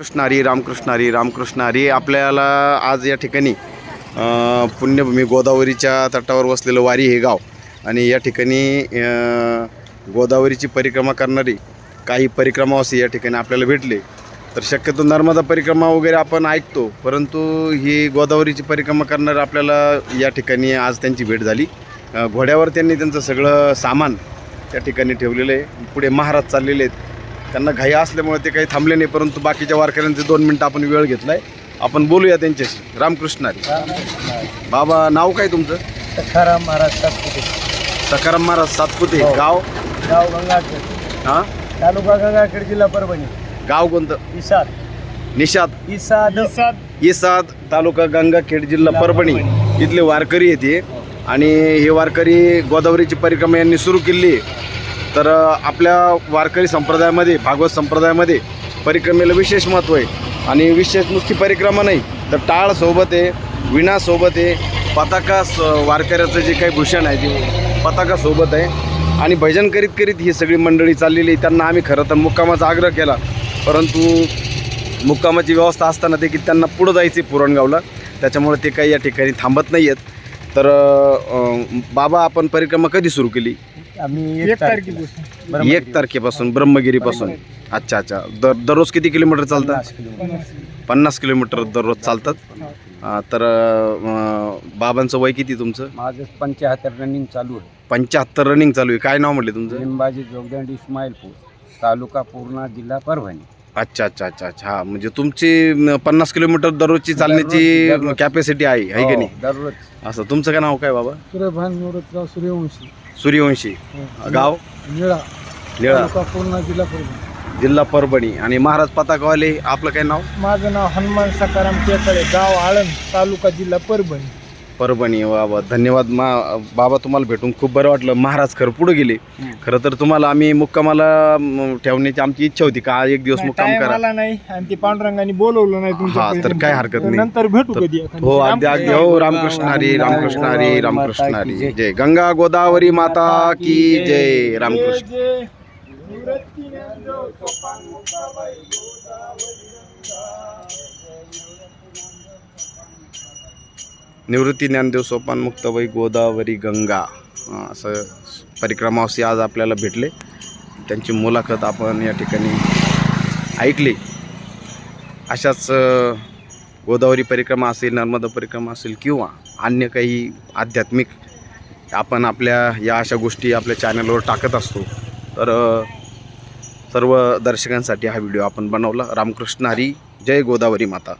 कृष्ण हरी रामकृष्ण हरी रामकृष्ण हरी. आपल्याला आज या ठिकाणी पुण्यभूमी गोदावरीच्या तटावर वसलेलं वारी हे गाव आणि या ठिकाणी गोदावरीची परिक्रमा करणारी काही परिक्रमावासी या ठिकाणी आपल्याला भेटले. तर शक्यतो नर्मदा परिक्रमा वगैरे आपण ऐकतो परंतु ही गोदावरीची परिक्रमा करणारं आपल्याला या ठिकाणी आज त्यांची भेट झाली. घोड्यावर त्यांनी त्यांचं सगळं सामान त्या ठिकाणी ठेवलेलं आहे. पुढे महाराज चाललेले आहेत. त्यांना घाई असल्यामुळे ते काही थांबले नाही परंतु बाकीच्या वारकऱ्यांचे दोन मिनटं आपण वेळ घेतलाय. आपण बोलूया त्यांच्याशी. रामकृष्ण बाबा नाव काय तुमचं? सखाराम महाराज सातपुते. सकाराम महाराज सातपुते. हो. गाव? गाव गंगाखेड. हां? तालुका गंगाखेड जिल्हा परभणी. गाव कोणतं? इसाद. निषाद. इसाद. इसाद तालुका गंगाखेड जिल्हा परभणी. इथले वारकरी येते आणि हे वारकरी गोदावरीची परिक्रमा यांनी सुरू केली आहे. तर आपल्या वारकरी संप्रदायामध्ये भागवत संप्रदायामध्ये परिक्रमेला विशेष महत्त्व आहे. आणि विशेष नुसती परिक्रमा नाही तर टाळसोबत आहे विणासोबत आहे पताका स वारकऱ्याचं जे काही भूषण आहे ते पताकासोबत आहे. आणि भजन करीत करीत ही सगळी मंडळी चाललेली आहे. त्यांना आम्ही खरं तर मुक्कामाचा आग्रह केला परंतु मुक्कामाची व्यवस्था असताना देखील त्यांना पुढं जायचे पुरणगावला. त्याच्यामुळे ते काही या ठिकाणी थांबत नाही आहेत तर बाबा आपण परिक्रमा कधी सुरू केली? आम्ही एक तारखेपासून. एक तारखेपासून ब्रह्मगिरीपासून. अच्छा अच्छा. दर दररोज किती किलोमीटर चालतं पन्नास किलोमीटर. दररोज चालतात? अ, तर अ, बाबांचं वय किती तुमचं? माझं पंच्याहत्तर रनिंग चालू आहे. पंच्याहत्तर रनिंग चालू आहे. काय नाव म्हटले तुमचं? लिंबाजी जोगदंड इस्माईलपूर तालुका पूर्णा जिल्हा परभणी. अच्छा अच्छा अच्छा अच्छा. हा म्हणजे तुमची पन्नास किलोमीटर दररोजची चालण्याची दररोज-. कॅपॅसिटी आहे आहे की हो, नाही दररोज. असं तुमचं काय नाव काय बाबा? सूर्यभान निवृत्तराव सूर्यवंशी. सूर्यवंशी. गाव? निळा. निळा. तालुका पूर्णा जिल्हा परभणी. जिल्हा परभणी. आणि महाराज पताकवाले आपलं काय नाव? माझं नाव हनुमान सकाराम टेकडे गाव आळंद तालुका जिल्हा परभणी. परभणी वा वा धन्यवाद मा बाबा तुम्हाला भेटून खूप बरं वाटलं. महाराज खरं पुढे गेले. खरं तर तुम्हाला आम्ही मुक्कामाला म, ठेवण्याची आमची इच्छा होती का? एक दिवस मुक्काम टाइम करा. आला नाही आणि ते पांडुरंगाने बोलवलं नाही तुमच्या हा, तर. काय हरकत नाही. नंतर भेटू कधी. हो अगदी अगदी हो रामकृष्ण हरी रामकृष्ण हरी रामकृष्ण हरी. जय. गंगा गोदावरी माता की जय. रामकृष्ण. जय जय. सोपान निवृत्ती ज्ञानदेव सोपान मुक्तबाई गोदावरी गंगा असं परिक्रमावासी आज आपल्याला भेटले. त्यांची मुलाखत आपण या ठिकाणी ऐकली. अशाच गोदावरी परिक्रमा असेल नर्मदा परिक्रमा असेल किंवा अन्य काही आध्यात्मिक आपण आपल्या या अशा गोष्टी आपल्या चॅनलवर टाकत असतो तर सर्व दर्शकांसाठी हा व्हिडिओ आपण बनवला. रामकृष्ण हरी जय गोदावरी माता.